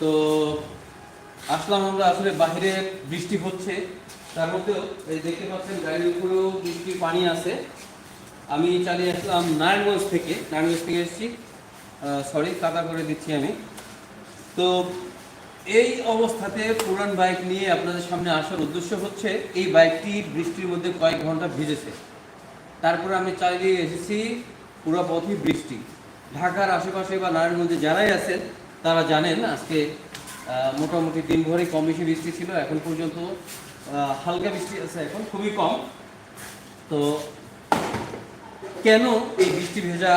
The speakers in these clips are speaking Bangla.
তো আসলাম আমরা, আসলে বাইরে বৃষ্টি হচ্ছে। তার মধ্যেও এই দেখতে পাচ্ছেন গাড়ির উপরেও বৃষ্টির পানি আছে। আমি চালিয়ে আসলাম নারায়ণগঞ্জ থেকে। নারায়ণগঞ্জ থেকে এসেছি। সরি কাদা করে দিচ্ছি আমি। তো এই অবস্থাতে পুরান বাইক নিয়ে আপনাদের সামনে আসার উদ্দেশ্য হচ্ছে, এই বাইকটি বৃষ্টির মধ্যে কয়েক ঘণ্টা ভিজেছে। তারপরে আমি চালিয়ে এসেছি পুরো পথই বৃষ্টি। ঢাকার আশেপাশে বা নারায়ণগঞ্জে যারাই আছেন তারা জানেন, আজকে মোটামুটি দিনভরই কম বেশি বৃষ্টি ছিল, এখন পর্যন্ত হালকা বৃষ্টি আছে এখন, খুবই কম। তো কেন এই বৃষ্টি ভেজা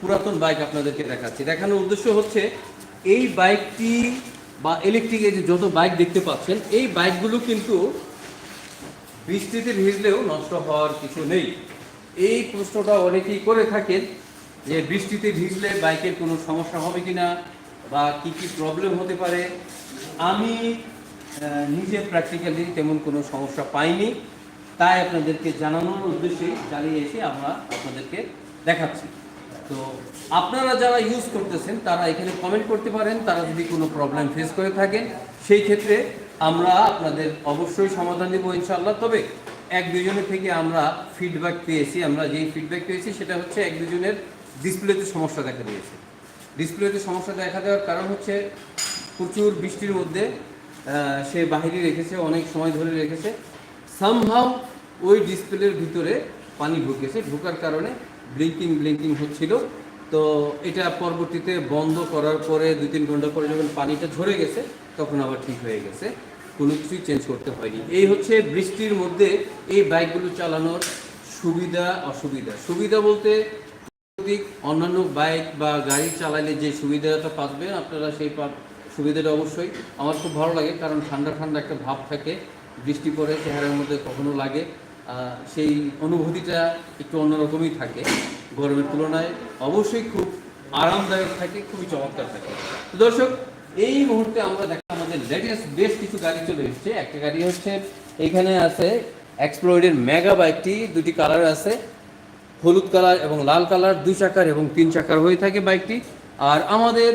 পুরাতন বাইক আপনাদেরকে দেখাচ্ছি? দেখানোর উদ্দেশ্য হচ্ছে, এই বাইকটি বা ইলেকট্রিক যে যত বাইক দেখতে পাচ্ছেন, এই বাইকগুলো কিন্তু বৃষ্টিতে ভিজলেও নষ্ট হওয়ার কিছু নেই। এই প্রশ্নটা অনেকেই করে থাকেন যে বৃষ্টিতে ভিজলে বাইকের কোনো সমস্যা হবে কিনা? বা কি কি প্রবলেম হতে পারে, আমি নিজে প্র্যাকটিক্যালি তেমন কোনো সমস্যা পাইনি। তাই আপনাদেরকে জানানোর উদ্দেশ্যে চালিয়ে এসে আমরা আপনাদেরকে দেখাচ্ছি। তো আপনারা যারা ইউজ করতেছেন, তারা এখানে কমেন্ট করতে পারেন, তারা যদি কোনো প্রবলেম ফেস করে থাকেন, সেই ক্ষেত্রে আমরা আপনাদের অবশ্যই সমাধান দেবো ইনশাল্লাহ তবে এক দুজনের থেকে আমরা ফিডব্যাক পেয়েছি, আমরা যেই ফিডব্যাক পেয়েছি, সেটা হচ্ছে এক দুজনের ডিসপ্লেতে সমস্যা দেখা দিয়েছে। ডিসপ্লেতে সমস্যা দেখা দেওয়ার কারণ হচ্ছে প্রচুর বৃষ্টির মধ্যে সে বাহিরে রেখেছে, অনেক সময় ধরে রেখেছে। সামহাও ওই ডিসপ্লের ভিতরে পানি ঢুকেছে। ঢোকার কারণে ব্লিঙ্কিং ব্লিঙ্কিং হচ্ছিল। তো এটা পরবর্তীতে বন্ধ করার পরে দুই তিন ঘণ্টা পরে যখন পানিটা ঝরে গেছে, তখন আবার ঠিক হয়ে গেছে। কোনো কিছুই চেঞ্জ করতে হয়নি। এই হচ্ছে বৃষ্টির মধ্যে এই বাইকগুলো চালানোর সুবিধা, অসুবিধা। সুবিধা বলতে স্বাভাবিক অন্যান্য বাইক বা গাড়ি চালালে যে সুবিধাটা পাবেন আপনারা সেই সুবিধাটা অবশ্যই। আমার খুব ভালো লাগে কারণ ঠান্ডা ঠান্ডা একটা ভাব থাকে, বৃষ্টি পড়ে, চেহারার মধ্যে কখনো লাগে। সেই অনুভূতিটা একটু অন্যরকমই থাকে গরমের তুলনায়। অবশ্যই খুব আরামদায়ক থাকে, খুবই চমৎকার থাকে। দর্শক, এই মুহূর্তে আমরা দেখা আমাদের লেটেস্ট বেশ কিছু গাড়ি চলে এসেছে। একটা গাড়ি হচ্ছে, এখানে আছে এক্সপ্লোরের মেগা বাইকটি দুটি কালার আছে। হলুদ কালার এবং লাল কালার, দুই চাকার এবং তিন চাকার হয়ে থাকে বাইকটি। আর আমাদের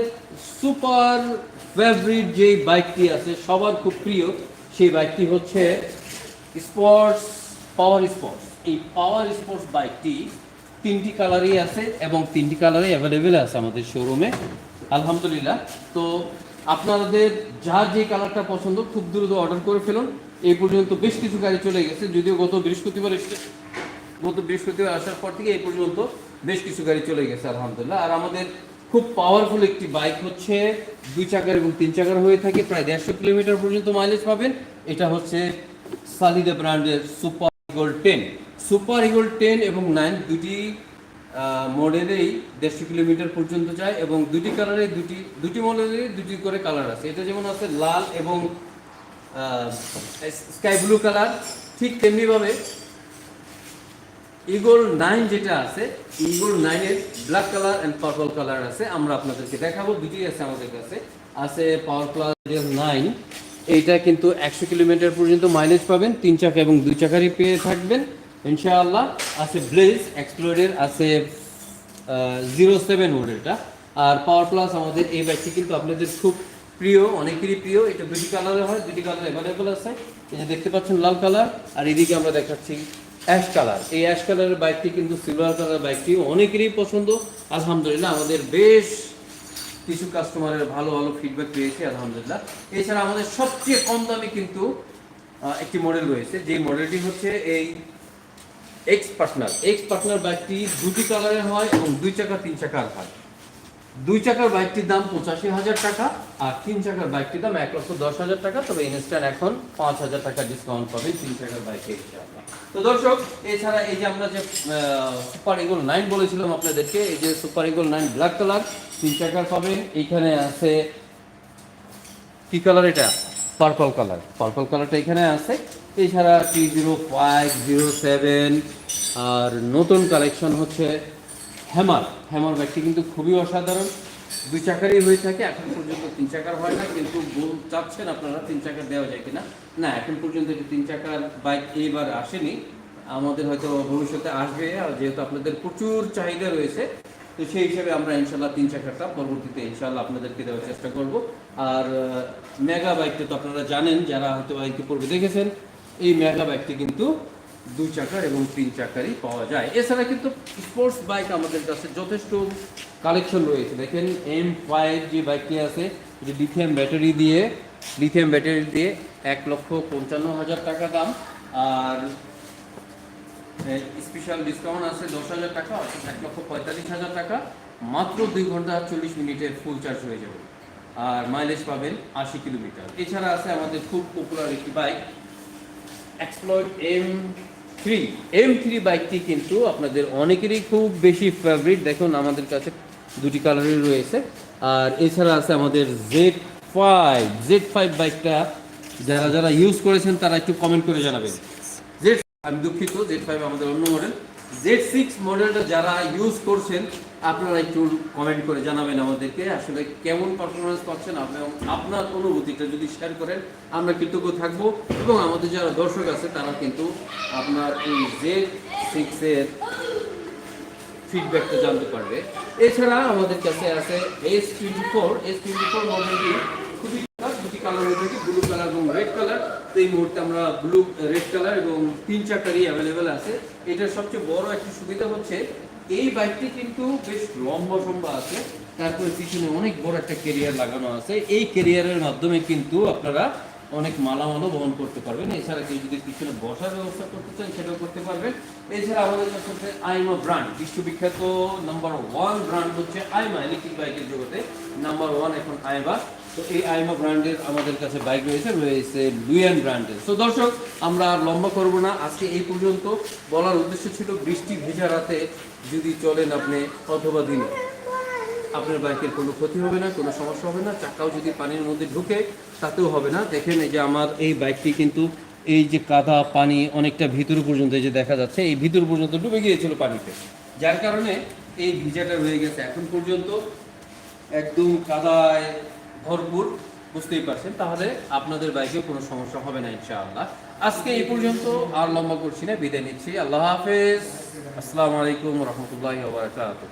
সুপার ফেভারিট যে বাইকটি আছে, সবার খুব প্রিয় সেই বাইকটি হচ্ছে স্পোর্টস, পাওয়ার স্পোর্টস। এই পাওয়ার স্পোর্টস বাইকটি তিনটি কালারই আছে এবং তিনটি কালারই অ্যাভেলেবেল আছে আমাদের শোরুমে আলহামদুলিল্লাহ। তো আপনাদের যা যে কালারটা পছন্দ, খুব দ্রুত অর্ডার করে ফেলুন। এই পর্যন্ত বেশ কিছু গাড়ি চলে গেছে, যদিও গত বৃহস্পতিবার গত বৃহস্পতিবার আসার পর থেকে এই পর্যন্ত বেশ কিছু গাড়ি চলে গেছে, আলহামদুলিল্লাহ। আর আমাদের খুব পাওয়ারফুল একটি বাইক হচ্ছে দুই চাকার এবং তিন চাকার হয়ে থাকে, প্রায় দেড়শো কিলোমিটার পর্যন্ত মাইলেজ পাবেন। এটা হচ্ছে সালিদা ব্র্যান্ডের super eagle ten super eagle ten এবং নাইন দুটি মডেলেই দেড়শো কিলোমিটার পর্যন্ত যায় এবং দুটি কালারে দুটি দুটি মডেলেরই দুটি করে কালার আছে। এটা যেমন আছে লাল এবং স্কাই ব্লু কালার ঠিক তেমনিভাবে ইগল নাইন যেটা আছে, ইগল নাইনের black colour and purple colour আছে, আমরা আপনাদেরকে দেখাবো দুটি আছে আমাদের কাছে। আছে পাওয়ার প্লাস নাইন, এইটা কিন্তু একশো কিলোমিটার পর্যন্ত মাইলেজ পাবেন, তিন চাকা এবং দুই চাকারই পেয়ে থাকবেন, ইনশাআল্লাহ। আছে ব্লেজ এক্সপ্লোরের আছে জিরো সেভেন মডেলটা আর পাওয়ার প্লাস আমাদের এই বাইকটি কিন্তু আপনাদের খুব প্রিয়, অনেকেরই প্রিয়। এটা দুটি কালারে হয়, দুটি কালার অ্যাভেলেবল আছে। যে দেখতে পাচ্ছেন লাল কালার আর এদিকে আমরা দেখাচ্ছি অ্যাশ কালার এই অ্যাশ কালারের বাইকটি কিন্তু সিলভার কালার বাইকটি অনেকেরই পছন্দ। আলহামদুলিল্লাহ আমাদের বেশ কিছু কাস্টমারের ভালো ভালো ফিডব্যাক পেয়েছে, আলহামদুলিল্লাহ। এছাড়া আমাদের সবচেয়ে কম দামে কিন্তু একটি মডেল রয়েছে। যে মডেলটি হচ্ছে এই এক্স পার্টনার এক্স পার্টনার বাইকটি দুটি কালারের হয় এবং দুই চাকা, তিন চাকার হয়। দুই চাকার বাইকটির দাম পঁচাশি হাজার টাকা আর তিন চাকার বাইকটির দাম এক লক্ষ দশ হাজার টাকা। তবে ইনস্ট্যান্ট এখন পাঁচ হাজার টাকা ডিসকাউন্ট পাবে তিন চাকার বাইকে। তো দর্শক, এছাড়া এই যে আমরা যে সুপার ইগল নাইন বলেছিলাম আপনাদেরকে, এই যে super eagle nine black colour তিন চাকার পাবেন। এইখানে আছে কি কালার এটা? পার্পল কালার পার্পল কালারটা এখানে আছে। এছাড়া T zero five zero seven আর নতুন কালেকশন হচ্ছে হ্যামার হ্যামার ব্যাগটি কিন্তু খুবই অসাধারণ। দুই চাকারই হয়ে থাকে, এখন পর্যন্ত তিন চাকার হয় না, কিন্তু বল চাচ্ছেন আপনারা, তিন চাকার দেওয়া যায় কিনা? না, এখন পর্যন্ত এটা তিন চাকার বাইক এইবার আসেনি, আমাদের হয়তো ভবিষ্যতে আসবে, আর যেহেতু আপনাদের প্রচুর চাহিদা রয়েছে, তো সেই হিসাবে আমরা ইনশাল্লাহ তিন চাকারটা পরবর্তীতে ইনশাল্লাহ আপনাদেরকে দেওয়ার চেষ্টা করব। আর, মেগা বাইকটা তো আপনারা জানেন, যারা হয়তো বাইকে পূর্বে দেখেছেন, এই মেগা বাইকটি কিন্তু দুই চাকার এবং তিন চাকারই পাওয়া যায়। এছাড়া কিন্তু স্পোর্টস বাইক আমাদের কাছে যথেষ্ট কালেকশন রয়েছে। দেখেন এম ফাইভ যে বাইকটি আছে, যে লিথিয়াম ব্যাটারি দিয়ে লিথিয়াম ব্যাটারি দিয়ে এক লক্ষ পঞ্চান্ন হাজার টাকা দাম। আর স্পেশাল ডিসকাউন্ট আছে দশ হাজার টাকা, অর্থাৎ এক লক্ষ পঁয়তাল্লিশ হাজার টাকা। মাত্র দুই ঘণ্টা চল্লিশ মিনিটের ফুল চার্জ হয়ে যাবে। আর মাইলেজ পাবেন আশি কিলোমিটার। এছাড়া আছে আমাদের খুব পপুলার একটি বাইক এক্সপ্লয়েড এম থ্রি এম থ্রি বাইকটি কিন্তু আপনাদের অনেকেরই খুব বেশি ফেভারিট দেখুন, আমাদের কাছে দুটি কালারই রয়েছে। আর এছাড়া আছে আমাদের জেড ফাইভ জেড ফাইভ বাইকটা যারা যারা ইউজ করেছেন, তারা একটু কমেন্ট করে জানাবেন। জেড আমি দুঃখিত জেড ফাইভ আমাদের অন্য মডেল জেড সিক্স মডেলটা যারা ইউজ করছেন আপনারা একটু কমেন্ট করে জানাবেন আমাদেরকে। আসলে কেমন পারফরমেন্স পাচ্ছেন আপনি আপনার অনুভূতিটা যদি শেয়ার করেন, আমরা কৃতজ্ঞ থাকব এবং আমাদের যারা দর্শক আছে, তারা কিন্তু আপনার এই জেড সিক্সের ফিডব্যাকটা জানতে পারবে। এছাড়া আমাদের কাছে আছে S twenty four S twenty four মডেলটি খুবই দুটি কালার হয়ে থাকে ব্লু কালার এবং রেড কালার তো এই মুহূর্তে আমরা ব্লু রেড কালার এবং তিন চাকারই অ্যাভেলেবেল আছে। এটার সবচেয়ে বড় একটি সুবিধা হচ্ছে এই বাইকটি কিন্তু বেশ লম্বা সম্বা আছে। তারপরে পিছনে অনেক বড় একটা কেরিয়ার লাগানো আছে। এই কেরিয়ারের মাধ্যমে কিন্তু আপনারা অনেক মালামালও বহন করতে পারবেন। এছাড়া কেউ যদি পিছনে বসার ব্যবস্থা করতে চান সেটাও করতে পারবেন। এছাড়া আমাদের কাছে আইমা ব্র্যান্ড। বিশ্ববিখ্যাত নাম্বার ওয়ান ব্র্যান্ড হচ্ছে আইমা। ইলেকট্রিক বাইকের জগতে নাম্বার ওয়ান এখন আইমা। তো এই আইমা ব্র্যান্ডের আমাদের কাছে বাইক রয়েছে রয়েছে লুয়ান ব্র্যান্ডের। তো দর্শক, আমরা আর লম্বা করব না, আজকে এই পর্যন্ত। বলার উদ্দেশ্য ছিল বৃষ্টি ভেজা রাতে যদি চলেন আপনি অথবা দিনে। আপনার বাইকের কোনো ক্ষতি হবে না, কোনো সমস্যা হবে না, চাকাও যদি পানির মধ্যে ঢুকে, তাতেও হবে না। দেখেন যে আমার এই বাইকটি কিন্তু এই যে কাদা পানি অনেকটা ভিতর পর্যন্ত যে দেখা যাচ্ছে, এই ভিতর পর্যন্ত ডুবে গিয়েছিল পানিতে। যার কারণে এই ভিজাটা রয়ে গেছে। এখন পর্যন্ত একদম কাদায় ভরপুর, বুঝতেই পারছেন। তাহলে আপনাদের বাইকে কোনো সমস্যা হবে না, ইনশাআল্লাহ। আজকে এই পর্যন্ত আর লম্বা করছি না, বিদায় নিচ্ছি। আল্লাহ হাফেজ। আসসালামু আলাইকুম রহমতুল্লাহ বারকাতুহ।